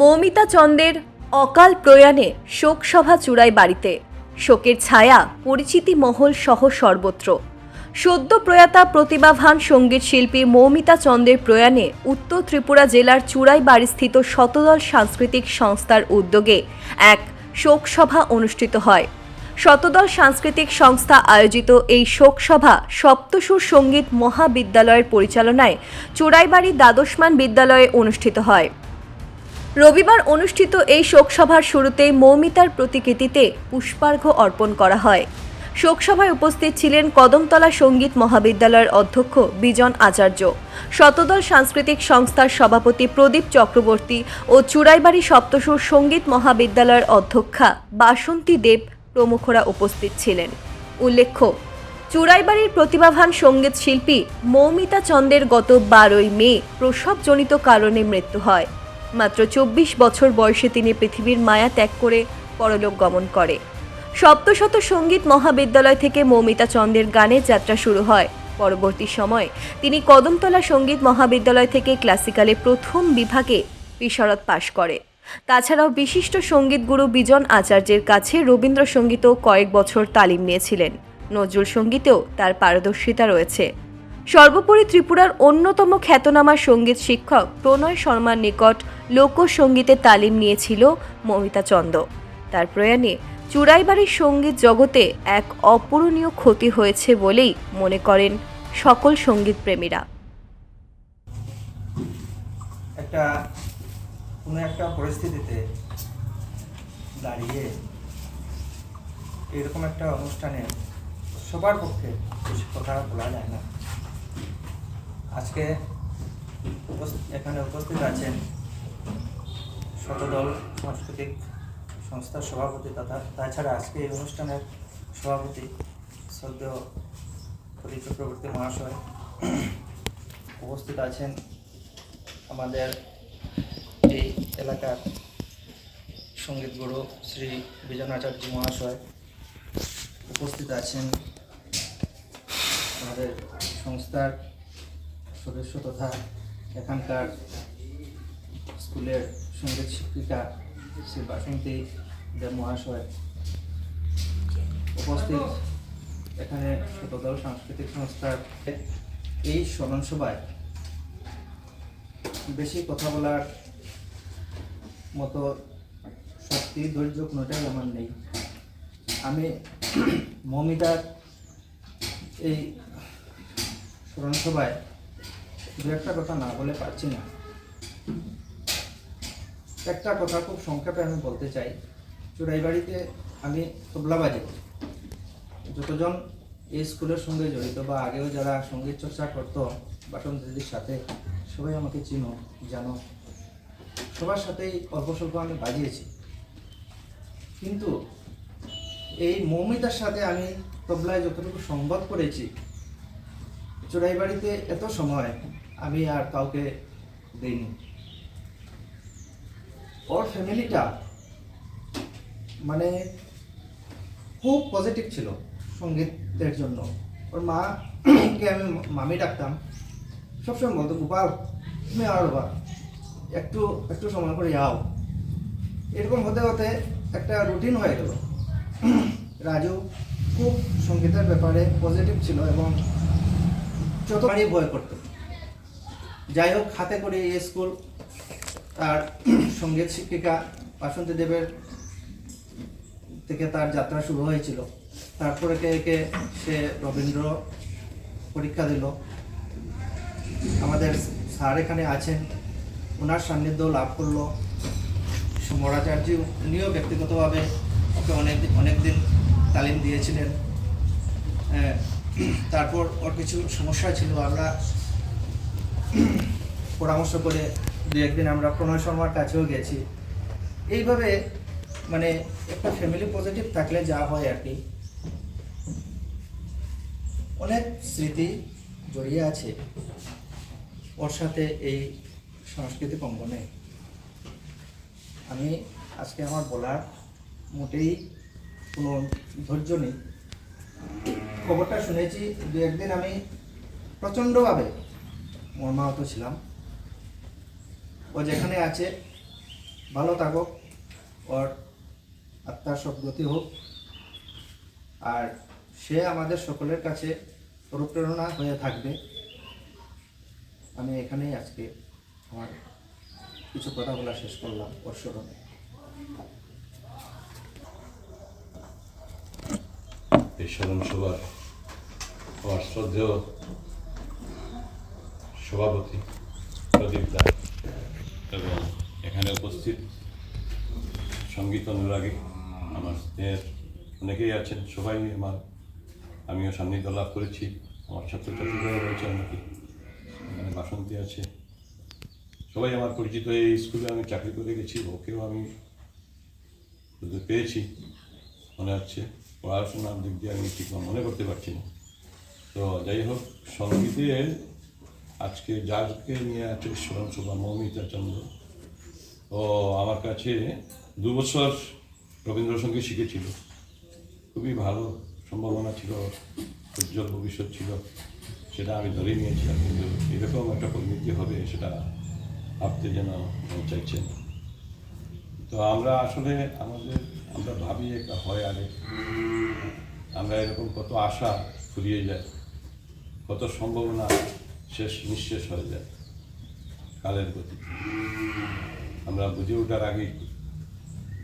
মৌমিতা চন্দের অকাল প্রয়াণে শোকসভা চূড়ায় বাড়িতে। শোকের ছায়া, পরিচিতি মহল সহ সর্বত্র। সদ্য প্রয়াতা প্রতিভাবান সংগীত শিল্পী মৌমিতা চন্দের প্রয়াণে উত্তর ত্রিপুরা জেলার চূড়াই বাড়িস্থিত শতদল সাংস্কৃতিক সংস্থার উদ্যোগে এক শোকসভা অনুষ্ঠিত হয়। শতদল সাংস্কৃতিক সংস্থা আয়োজিত এই শোকসভা সপ্তসুর সংগীত মহাবিদ্যালয়ের পরিচালনায় চূড়াইবাড়ি দ্বাদশমান বিদ্যালয়ে অনুষ্ঠিত হয়। রবিবার অনুষ্ঠিত এই শোকসভার শুরুতেই মৌমিতার প্রতিকৃতিতে পুষ্পার্ঘ্য অর্পণ করা হয়। শোকসভায় উপস্থিত ছিলেন কদমতলা সংগীত মহাবিদ্যালয়ের অধ্যক্ষ বিজন আচার্য, শতদল সাংস্কৃতিক সংস্থার সভাপতি প্রদীপ চক্রবর্তী ও চুড়াইবাড়ি সপ্তসুর সংগীত মহাবিদ্যালয়ের অধ্যক্ষা বাসন্তী দেব প্রমুখরা উপস্থিত ছিলেন। উল্লেখ্য, চুড়াইবাড়ির প্রতিভাবান সংগীত শিল্পী মৌমিতা চন্দের গত বারোই মে প্রসবজনিত কারণে মৃত্যু হয়। মাত্র চব্বিশ বছর বয়সে তিনি পৃথিবীর মায়া ত্যাগ করে পরলোক গমন করে। সপ্তশত সংগীত মহাবিদ্যালয় থেকে মৌমিতা চন্দের গানের যাত্রা শুরু হয়। পরবর্তী সময় তিনি কদমতলা সংগীত মহাবিদ্যালয় থেকে ক্লাসিক্যালে প্রথম বিভাগে বিশারদ পাশ করে। তাছাড়াও বিশিষ্ট সংগীত গুরু বিজন আচার্যের কাছে রবীন্দ্রসঙ্গীতও কয়েক বছর তালিম নিয়েছিলেন। নজরুল সঙ্গীতেও তার পারদর্শিতা রয়েছে। সর্বোপরি ত্রিপুরার অন্যতম খ্যাতনামা সংগীত শিক্ষক প্রণয় শর্মার নিকট লোকসঙ্গীতে তালিম নিয়েছিল মমিতা চন্দ। তার প্রয়াণে চুড়াইবাড়ির সংগীত জগতে এক অপূরণীয় ক্ষতি হয়েছে বলেই মনে করেন সকল সংগীত প্রেমীরা একটা, কোনো একটা পরিস্থিতিতে দাঁড়িয়ে এরকম একটা অনুষ্ঠানে সবার পক্ষে বেশি কথা বলা যায় না। আজকে এখানে উপস্থিত আছেন শতদল সাংস্কৃতিক সংস্থার সভাপতি তথা তাছাড়া আজকে এই অনুষ্ঠানের সভাপতি সদ্য প্রদীপ চক্রবর্তী মহাশয় উপস্থিত আছেন আমাদের এই এলাকার সংগীত গুরু শ্রী বিজন আচার্য মহাশয় উপস্থিত আছেন আমাদের সংস্থার সদস্য তথা এখানকার স্কুলের সংগীত শিক্ষিকা শ্রী বাসন্তী দেব মহাশয় উপস্থিত এখানে শতদল সাংস্কৃতিক সংস্থার এই স্মরণ সভায় বেশি কথা বলার মতো শক্তি, ধৈর্য, কোনোটাই আমার নেই। আমি মমিতার এই স্মরণ সভায় দু একটা কথা না বলে পারছি না। একটা কথা খুব সংক্ষেপে আমি বলতে চাই। চুড়াইবাড়িতে আমি তবলা বাজি যতজন এই স্কুলের সঙ্গে জড়িত বা আগেও যারা সংগীত চর্চা করতো, বাসন দিদির সাথে, সবাই আমাকে চিনো, জানো। সবার সাথেই অল্প স্বল্প আমি বাজিয়েছি। কিন্তু এই মৌমিতার সাথে আমি তবলায় যতটুকু সংবাদ করেছি চোরাইবাড়িতে এত সময় আমি আর কাউকে দেইনি। ওর ফ্যামিলিটা মানে খুব পজিটিভ ছিল সঙ্গীতের জন্য। ওর মাকে আমি মামি ডাকতাম। সবসময় বলতো, গোপাল, তুমি আর বা একটু একটু সময় করে যাও। এরকম হতে হতে একটা রুটিন হয়ে গেল। রাজু খুব সঙ্গীতের ব্যাপারে পজিটিভ ছিল এবং যতবারই ভয় করত। যাই হোক, হাতে করে এই স্কুল তার সংগীত শিক্ষিকা বাসন্তী দেবের থেকে তার যাত্রা শুরু হয়েছিল। তারপরে কে কে, সে রবীন্দ্র পরীক্ষা দিল। আমাদের স্যার এখানে আছেন, ওনার সান্নিধ্য লাভ করল। সমরাচার্য, উনিও ব্যক্তিগতভাবে ওকে অনেক অনেক দিন তালিম দিয়েছিলেন। তারপর ওর কিছু সমস্যা ছিল, আমরা পরামর্শ করে দু একদিন আমরা প্রণয় শর্মার কাছেও গেছি। এইভাবে মানে একটা ফ্যামিলি পজিটিভ থাকলে যা হয় আর কি। অনেক স্মৃতি জড়িয়ে আছে ওর সাথে এই সাংস্কৃতিক অঙ্গনে। আমি আজকে আমার বলার মোটেই কোনো ধৈর্য নেই। খবরটা শুনেছি, দু একদিন আমি প্রচণ্ডভাবে মর্মাহত ছিলাম। ও যেখানে আছে, ভালো থাকুক। ওর আত্মার সদ্গতি হোক। আর সে আমাদের সকলের কাছে অনুপ্রেরণা হয়ে থাকবে। আমি এখানেই আজকে আমার কিছু কথা বলা শেষ করলাম ওর এই স্মরণ সভার শ্রদ্ধেয় সভাপতি প্রদীপ দাস। এবং এখানে উপস্থিত সংগীত অনুরাগী আমার স্নেহের অনেকেই আছেন। সবাই আমার, আমিও সান্নিধ্য লাভ করেছি। আমার ছাত্রছাত্রীরাও রয়েছে অনেকে এখানে বাসন্তী আছে। সবাই আমার পরিচিত। এই স্কুলে আমি চাকরি করে গেছি। ওকেও আমি পেয়েছি। মনে হচ্ছে পড়াশোনার দিক দিয়ে আমি ঠিক মনে করতে পারছি না। তো যাই হোক, সঙ্গীতে আজকে যাকে নিয়ে আছে স্মরণ সভা মৌমিতা চন্দ্র। ও আমার কাছে দু বছর রবীন্দ্রসঙ্গীত শিখেছিল। খুবই ভালো সম্ভাবনা ছিল, উজ্জ্বল ভবিষ্যৎ ছিল। সেটা আমি ধরে নিয়েছিলাম, কিন্তু এরকম একটা পরিণতি হবে সেটা ভাবতে যেন মন চাইছে না। তো আমরা আসলে আমাদের, আমরা ভাবি একটা হয় আগে। আমরা এরকম কত আশা ফুরিয়ে যায়, কত সম্ভাবনা শেষ, নিঃশেষ হয়ে যায়। কালের গতি আমরা বুঝে ওঠার আগেই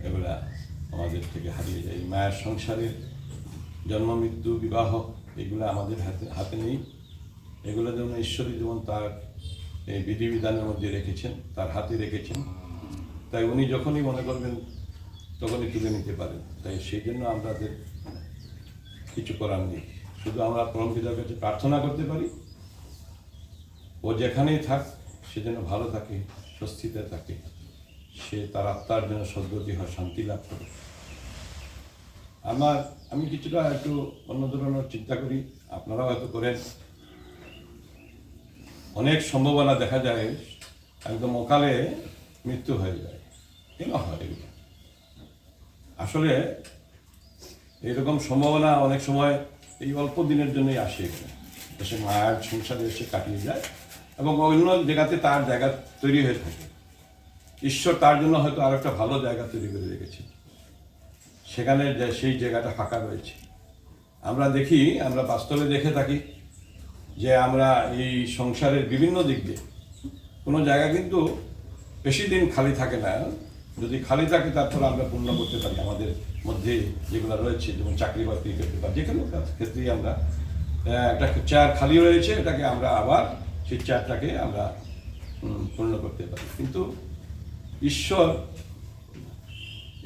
এগুলা আমাদের থেকে হারিয়ে যায়। মায়ের সংসারের জন্ম, মৃত্যু, বিবাহ, এগুলো আমাদের হাতে হাতে নেই। এগুলো যেমন ঈশ্বরী যেমন তার এই বিধিবিধানের মধ্যে রেখেছেন, তার হাতে রেখেছেন, তাই উনি যখনই মনে করবেন, তখনই তুলে নিতে পারেন। তাই সেই জন্য আমাদের কিছু করার নেই। শুধু আমরা পরম পিতার কাছে প্রার্থনা করতে পারি ও যেখানেই থাক, সে যেন ভালো থাকে, স্বস্তিতে থাকে। সে তার আত্মার যেন সদ্গতি হয়, শান্তি লাভ করে। আমার, আমি কিছুটা একটু অন্য ধরনের চিন্তা করি। আপনারাও হয়তো করেন। অনেক সম্ভাবনা দেখা যায়, একদম অকালে মৃত্যু হয়ে যায়। কেন হয় এগুলো? আসলে এরকম সম্ভাবনা অনেক সময় এই অল্প দিনের জন্যই আসে। এখানে এসে মায়ের সংসারে এসে কাটিয়ে যায়। এবং অন্য জায়গাতে তার জায়গা তৈরি হয়ে থাকে। ঈশ্বর তার জন্য হয়তো আর একটা ভালো জায়গা তৈরি করে রেখেছে সেখানে সেই জায়গাটা ফাঁকা রয়েছে। আমরা দেখি, আমরা বাস্তবে দেখে থাকি যে আমরা এই সংসারের বিভিন্ন দিক দিয়ে কোনো জায়গা কিন্তু বেশি দিন খালি থাকে না। যদি খালি থাকে, তারপর আমরা পূর্ণ করতে পারি আমাদের মধ্যে যেগুলো রয়েছে, যেমন চাকরি বাকরি ক্ষেত্রে বা যে কোনো ক্ষেত্রেই আমরা একটা চেয়ার খালি রয়েছে, এটাকে আমরা আবার সেই চেয়ারটাকে আমরা পূর্ণ করতে পারি। কিন্তু ঈশ্বর,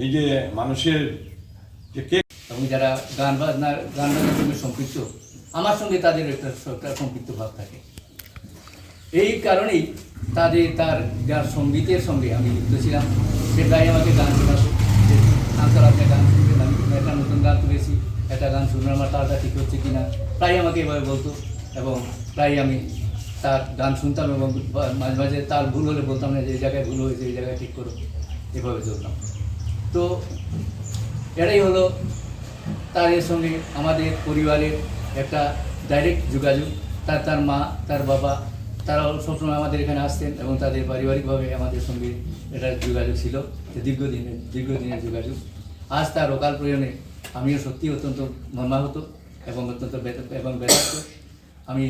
এই যে মানুষের যে কে এবং যারা গান বাজনার গান বাজনার সঙ্গে সম্পৃক্ত, আমার সঙ্গে তাদের একটা সম্পৃক্ত ভাব থাকে। এই কারণেই তাদের, তার যার সঙ্গীতের সঙ্গে আমি যুক্ত ছিলাম সে প্রায় আমাকে গান শোনাতো আঙ্কাল আপনি গান শুনবেন, আমি একটা নতুন গান তুলেছি, একটা গান শুনবেন আমার তারটা ঠিক হচ্ছে কিনা প্রায় আমাকে এভাবে বলতো। এবং প্রায় আমি তার গান শুনতাম এবং মাঝে মাঝে তার ভুল হলে বলতাম না যে এই জায়গায় ভুল হয়েছে, এই জায়গায় ঠিক করো। এভাবে চলতাম। তো এটাই হলো তার এর সঙ্গে আমাদের পরিবারের একটা ডাইরেক্ট যোগাযোগ। তার তার মা, তার বাবা, তারাও সবসময় আমাদের এখানে আসতেন এবং তাদের পারিবারিকভাবে আমাদের সঙ্গে এটা যোগাযোগ ছিল দীর্ঘদিনের দীর্ঘদিনের যোগাযোগ। আজ তার অকাল প্রয়োজনে আমিও সত্যি অত্যন্ত মর্মাহত এবং অত্যন্ত এবং ব্যথার্ত আমি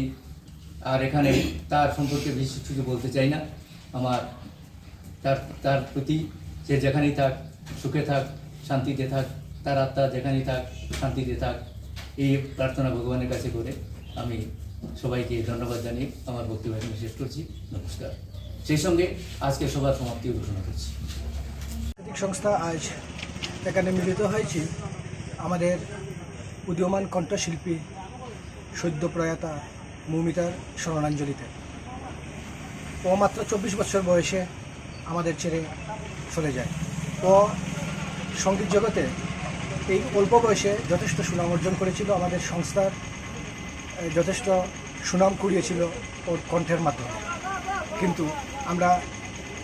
আর এখানে তার সম্পর্কে বেশি কিছু বলতে চাই না। আমার তার তার প্রতি যে যেখানেই থাক, সুখে থাক, শান্তিতে থাক, তার আত্মা যেখানেই থাক, শান্তিতে থাক, এই প্রার্থনা ভগবানের কাছে করে আমি সবাইকে ধন্যবাদ জানিয়ে আমার বক্তব্য শেষ করছি। নমস্কার। সেই সঙ্গে আজকে সবার সমাপ্তি ঘোষণা করছি। সংস্থা আজ এখানে মিলিত হয়েছি। আমাদের উদীয়মান কণ্ঠশিল্পী সদ্য প্রয়াতা মৌমিতার স্মরণাঞ্জলিতে। ও মাত্র চব্বিশ বছর বয়সে আমাদের ছেড়ে চলে যায়। ও সংগীত জগতে এই অল্প বয়সে যথেষ্ট সুনাম অর্জন করেছিল, আমাদের সংস্থার যথেষ্ট সুনাম কুড়িয়েছিল ওর কণ্ঠের মাধ্যমে। কিন্তু আমরা,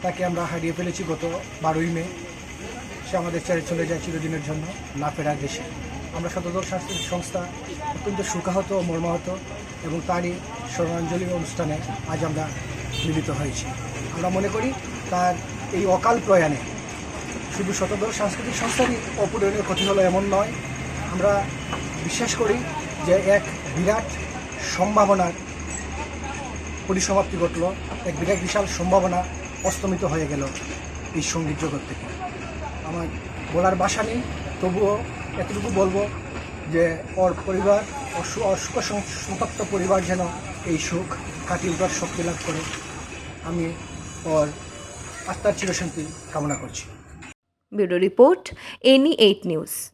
তাকে আমরা হারিয়ে ফেলেছি গত বারোই মে। সে আমাদের ছেড়ে চলে যায় চিরদিনের জন্য, না ফেরার দেশে। আমরা সাংস্কৃতিক সংস্থা অত্যন্ত সুখাহত ও মর্মাহত। এবং তারই স্মরণাঞ্জলি অনুষ্ঠানে আজ আমরা মিলিত হয়েছি। আমরা মনে করি তার এই অকাল প্রয়াণে শুধু শতদল সাংস্কৃতিক সংস্থারই অপূরণীয় ক্ষতি হলো এমন নয়, আমরা বিশ্বাস করি যে এক বিরাট সম্ভাবনার পরিসমাপ্তি ঘটল, এক বিরাট বিশাল সম্ভাবনা অস্তমিত হয়ে গেল এই সংগীত জগৎ থেকে। আমার বলার বাসা নেই, তবুও এতটুকু বলব যে ওর পরিবার ওর সু- ওর সন্তপ্ত পরিবার যেন এই সুখ কাটিয়ে উঠার শক্তি লাভ করে, আমি ওর আত্মার চিরশান্তি কামনা করছি। Bureau report, any eight news.